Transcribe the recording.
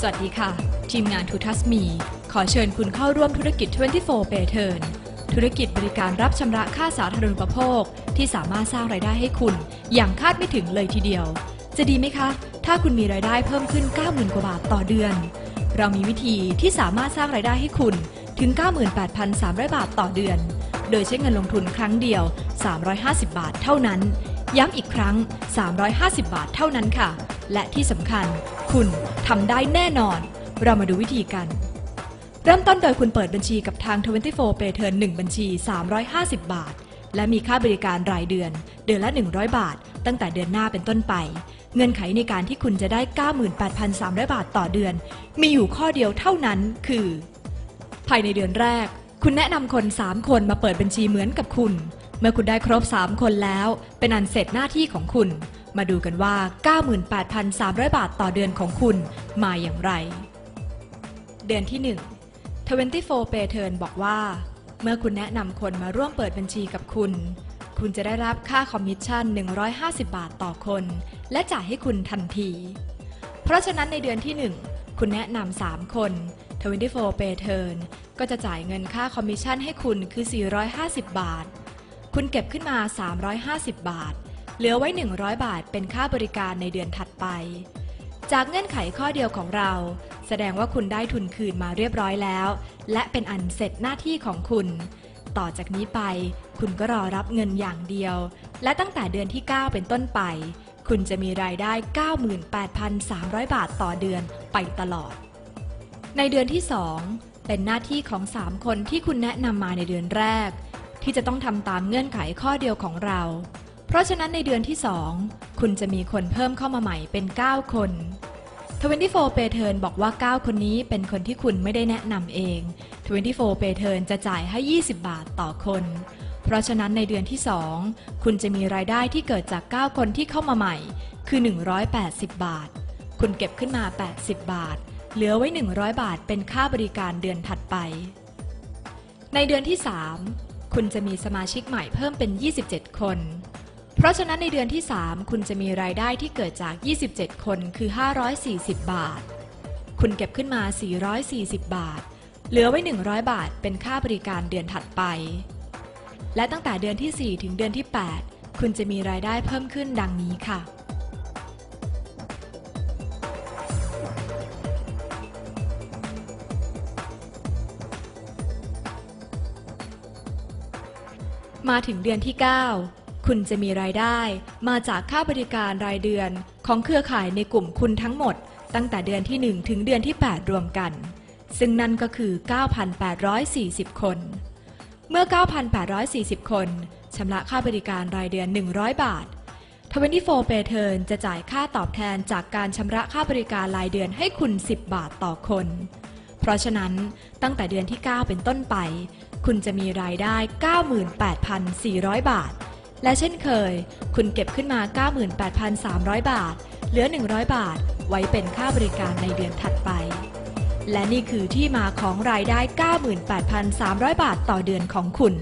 สวัสดีค่ะ ทีมงานทูทัสมี ขอเชิญคุณเข้าร่วมธุรกิจ 24 p a y t u r n ธุรกิจบริการรับชำระค่าสาธารณูปโภค ที่สามารถสร้างรายได้ให้คุณ อย่างคาดไม่ถึงเลยทีเดียว จะดีไหมคะ ถ้าคุณมีรายได้เพิ่มขึ้น 90,000 กว่าบาทต่อเดือน เรามีวิธีที่สามารถสร้างรายได้ให้คุณถึง 98,300 บาทต่อเดือน โดยใช้เงินลงทุนครั้งเดียว 350 บาทเท่านั้น ย้ำอีกครั้ง 350 บาทเท่านั้นค่ะ และที่สำคัญ คุณทำได้แน่นอน เรามาดูวิธีกัน เริ่มต้นโดยคุณเปิดบัญชีกับทาง 24 Pay Turn 1 บัญชี 350 บาท และมีค่าบริการรายเดือน เดือนละ 100 บาท ตั้งแต่เดือนหน้าเป็นต้นไป เงื่อนไขในการที่คุณจะได้ 98,300 บาทต่อเดือน มีอยู่ข้อเดียวเท่านั้นคือ ภายในเดือนแรก คุณแนะนำคน 3 คนมาเปิดบัญชีเหมือนกับคุณ เมื่อคุณได้ครบ 3 คนแล้ว เป็นอันเสร็จหน้าที่ของคุณ มาดูกันว่า 98,300 บาทต่อเดือนของคุณมาอย่างไร เดือนที่ 1 24 Pay Turn บอกว่า เมื่อคุณแนะนำคนมาร่วมเปิดบัญชีกับคุณ คุณจะได้รับค่าคอมมิชชั่น 150 บาทต่อคน และจ่ายให้คุณทันที เพราะฉะนั้นในเดือนที่ 1 คุณแนะนำ3คน24 Pay Turn ก็จะจ่ายเงินค่าคอมมิชชั่นให้คุณคือ 450 บาท คุณเก็บขึ้นมา 350 บาท เหลือไว้ 100 บาทเป็นค่าบริการในเดือนถัดไป จากเงื่อนไขข้อเดียวของเรา แสดงว่าคุณได้ทุนคืนมาเรียบร้อยแล้ว และเป็นอันเสร็จหน้าที่ของคุณ ต่อจากนี้ไป คุณก็รอรับเงินอย่างเดียว และตั้งแต่เดือนที่ 9 เป็นต้นไป คุณจะมีรายได้ 98,300 บาทต่อเดือนไปตลอด ในเดือนที่ 2 เป็นหน้าที่ของ 3 คนที่คุณแนะนำมาในเดือนแรก ที่จะต้องทำตามเงื่อนไขข้อเดียวของเรา เพราะฉะนั้นในเดือนที่2คุณจะมีคนเพิ่มเข้ามาใหม่เป็น 9 คน24 Pay Turn บอกว่า 9 คนนี้เป็นคนที่คุณไม่ได้แนะนำเอง 24 Pay Turn จะจ่ายให้ 20 บาทต่อคน เพราะฉะนั้นในเดือนที่ 2 คุณจะมีรายได้ที่เกิดจาก 9 คนที่เข้ามาใหม่ คือ 180 บาท คุณเก็บขึ้นมา 80 บาท เหลือไว้ 100 บาทเป็นค่าบริการเดือนถัดไป ในเดือนที่ 3 คุณจะมีสมาชิกใหม่เพิ่มเป็น 27 คน เพราะฉะนั้นในเดือนที่ 3 คุณจะมีรายได้ที่เกิดจาก 27 คนคือ 540 บาท คุณเก็บขึ้นมา 440 บาท เหลือไว้ 100 บาทเป็นค่าบริการเดือนถัดไป และตั้งแต่เดือนที่ 4 ถึงเดือนที่ 8 คุณจะมีรายได้เพิ่มขึ้นดังนี้ค่ะ มาถึงเดือนที่ 9 คุณจะมีรายได้มาจากค่าบริการรายเดือนของเครือข่ายในกลุ่มคุณทั้งหมด ตั้งแต่เดือนที่ 1 ถึงเดือนที่ 8 รวมกัน ซึ่งนั่นก็คือ 9,840 คน เมื่อ 9,840 คนชำระค่าบริการรายเดือน 100 บาท24 Pay Turn จะจ่ายค่าตอบแทนจากการชำระค่าบริการรายเดือนให้คุณ 10 บาทต่อคน ราะฉะนั้นตั้งแต่เดือนที่ 9 เป็นต้นไป คุณจะมีรายได้ 98,400 บาท และเช่นเคย คุณเก็บขึ้นมา 98,300 บาท เหลือ 100 บาท ไว้เป็นค่าบริการในเดือนถัดไป และนี่คือที่มาของรายได้ 98,300 บาทต่อเดือนของคุณ